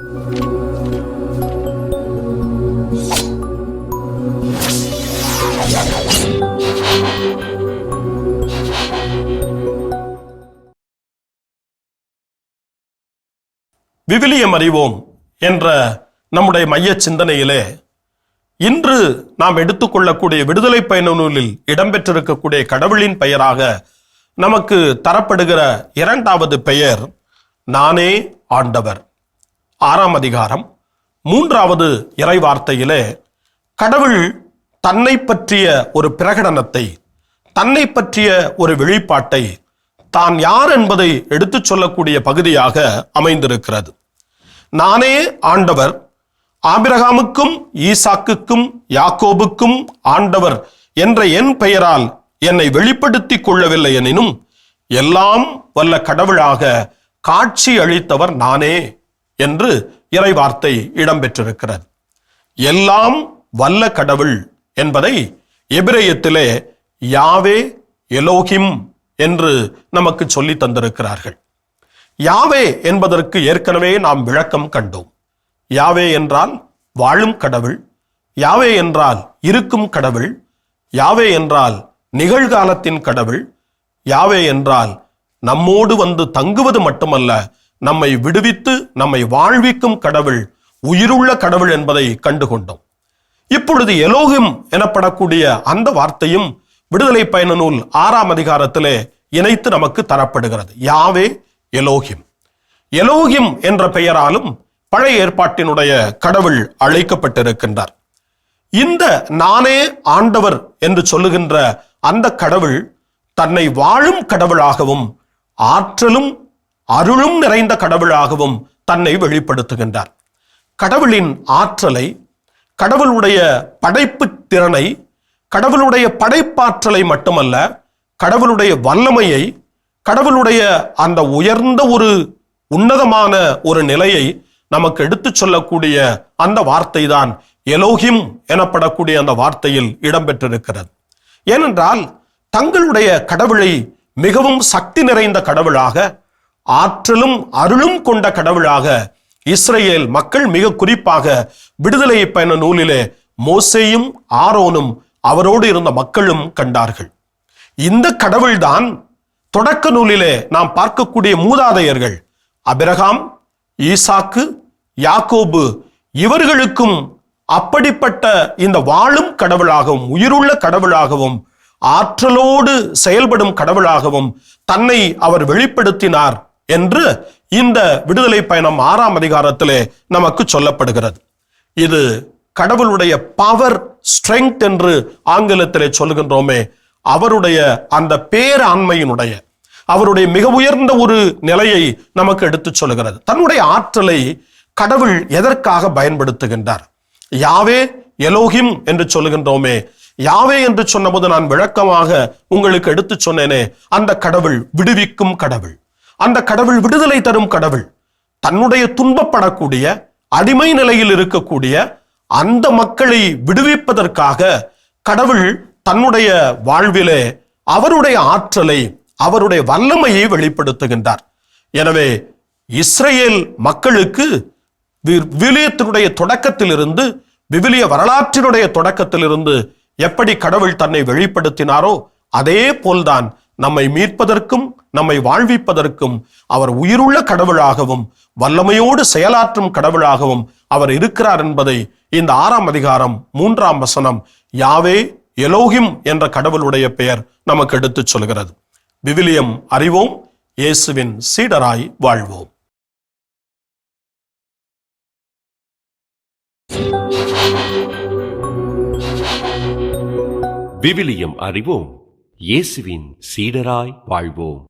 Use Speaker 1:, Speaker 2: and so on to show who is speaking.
Speaker 1: விவிலியம் அறிவோம் என்ற நம்முடைய மைய சிந்தனையிலே இன்று நாம் எடுத்துக்கொள்ளக்கூடிய விடுதலை பயண நூலில் இடம்பெற்றிருக்கக்கூடிய கடவுளின் பெயராக நமக்கு தரப்படுகிற இரண்டாவது பெயர் நானே ஆண்டவர். ஆறாம் அதிகாரம் மூன்றாவது இறை வார்த்தையிலே கடவுள் தன்னை பற்றிய ஒரு பிரகடனத்தை தன்னை பற்றிய ஒரு வெளிப்பாட்டை தான் யார் என்பதை எடுத்துச் சொல்லக்கூடிய பகுதியாக அமைந்திருக்கிறது. நானே ஆண்டவர் ஆபிரகாமுக்கும் ஈசாக்குக்கும் யாக்கோபுக்கும் ஆண்டவர் என்ற என் பெயரால் என்னை வெளிப்படுத்தி கொள்ளவில்லை எனினும் எல்லாம் வல்ல கடவுளாக காட்சி அளித்தவர் நானே. என்று இறைவார்த்தை இடம்பெற்றிருக்கிறது. எல்லாம் வல்ல கடவுள் என்பதை எபிரேயத்திலே யாவே எலோகிம் என்று நமக்கு சொல்லி தந்திருக்கிறார்கள். யாவே என்பதற்கு ஏற்கனவே நாம் விளக்கம் கண்டோம். யாவே என்றால் வாழும் கடவுள் யாவே என்றால் இருக்கும் கடவுள் யாவே என்றால் நிகழ்காலத்தின் கடவுள் யாவே என்றால் நம்மோடு வந்து தங்குவது மட்டுமல்ல நம்மை விடுவித்து நம்மை வாழ்விக்கும் கடவுள் உயிருள்ள கடவுள் என்பதை கண்டுகொண்டோம். இப்பொழுது எலோகிம் எனப்படக்கூடிய அந்த வார்த்தையும் விடுதலை பயண நூல் ஆறாம் அதிகாரத்திலே இணைத்து நமக்கு தரப்படுகிறது. யாவே எலோகிம். எலோகிம் என்ற பெயராலும் பழைய ஏற்பாட்டினுடைய கடவுள் அழைக்கப்பட்டிருக்கின்றார். இந்த நானே ஆண்டவர் என்று சொல்லுகின்ற அந்த கடவுள் தன்னை வாழும் கடவுளாகவும் ஆற்றலும் அருளும் நிறைந்த கடவுளாகவும் தன்னை வெளிப்படுத்துகின்றார். கடவுளின் ஆற்றலை கடவுளுடைய படைப்பு திறனை கடவுளுடைய படைப்பாற்றலை மட்டுமல்ல கடவுளுடைய வல்லமையை கடவுளுடைய அந்த உயர்ந்த ஒரு உன்னதமான ஒரு நிலையை நமக்கு எடுத்துச் சொல்லக்கூடிய அந்த வார்த்தை தான் எலோகிம் எனப்படக்கூடிய அந்த வார்த்தையில் இடம்பெற்றிருக்கிறது. ஏனென்றால் தங்களுடைய கடவுளை மிகவும் சக்தி நிறைந்த கடவுளாக ஆற்றலும் அருளும் கொண்ட கடவுளாக இஸ்ரேல் மக்கள் மிக குறிப்பாக விடுதலை பயண நூலிலே மோசேயும் ஆரோனும் அவரோடு இருந்த மக்களும் கண்டார்கள். இந்த கடவுள்தான் தொடக்க நூலிலே நாம் பார்க்கக்கூடிய மூதாதையர்கள். அபிரகாம் ஈசாக்கு யாக்கோபு இவர்களுக்கும் அப்படிப்பட்ட இந்த வாழும் கடவுளாகவும் உயிருள்ள கடவுளாகவும் ஆற்றலோடு செயல்படும் கடவுளாகவும் தன்னை அவர் வெளிப்படுத்தினார். என்று இந்த விடுதலை பயணம் ஆறாம் அதிகாரத்திலே நமக்கு சொல்லப்படுகிறது. இது கடவுளுடைய பவர் ஸ்ட்ரெங்க் என்று ஆங்கிலத்திலே சொல்லுகின்றோமே அவருடைய அந்த பேராண்மையினுடைய அவருடைய மிக உயர்ந்த ஒரு நிலையை நமக்கு எடுத்துச் சொல்லுகிறது. தன்னுடைய ஆற்றலை கடவுள் எதற்காக பயன்படுத்துகின்றார்? யாவே எலோகிம் என்று சொல்லுகின்றோமே யாவே என்று சொன்னபோது நான் விளக்கமாக உங்களுக்கு எடுத்துச் சொன்னேனே அந்த கடவுள் விடுவிக்கும் கடவுள். அந்த கடவுள் விடுதலை தரும் கடவுள் தன்னுடைய துன்பப்படக்கூடிய அடிமை நிலையில் இருக்கக்கூடிய அந்த மக்களை விடுவிப்பதற்காக கடவுள் தன்னுடைய வாழ்விலே அவருடைய ஆற்றலை அவருடைய வல்லமையை வெளிப்படுத்துகின்றார். எனவே இஸ்ரேல் மக்களுக்கு வி- விவிலியத்தினுடைய தொடக்கத்திலிருந்து விவிலிய வரலாற்றினுடைய தொடக்கத்திலிருந்து எப்படி கடவுள் தன்னை வெளிப்படுத்தினாரோ அதே போல்தான் நம்மை மீட்பதற்கும் நம்மை வாழ்விப்பதற்கும் அவர் உயிருள்ள கடவுளாகவும் வல்லமையோடு செயலாற்றும் கடவுளாகவும் அவர் இருக்கிறார் என்பதை இந்த ஆறாம் அதிகாரம் மூன்றாம் வசனம் யாவே எலோகிம் என்ற கடவுளுடைய பெயர் நமக்கு எடுத்துச் சொல்கிறது. விவிலியம் அறிவோம் இயேசுவின் சீடராய் வாழ்வோம்.
Speaker 2: விவிலியம் அறிவோம் இயேசுவின் சீடராய் வாழ்வோம்.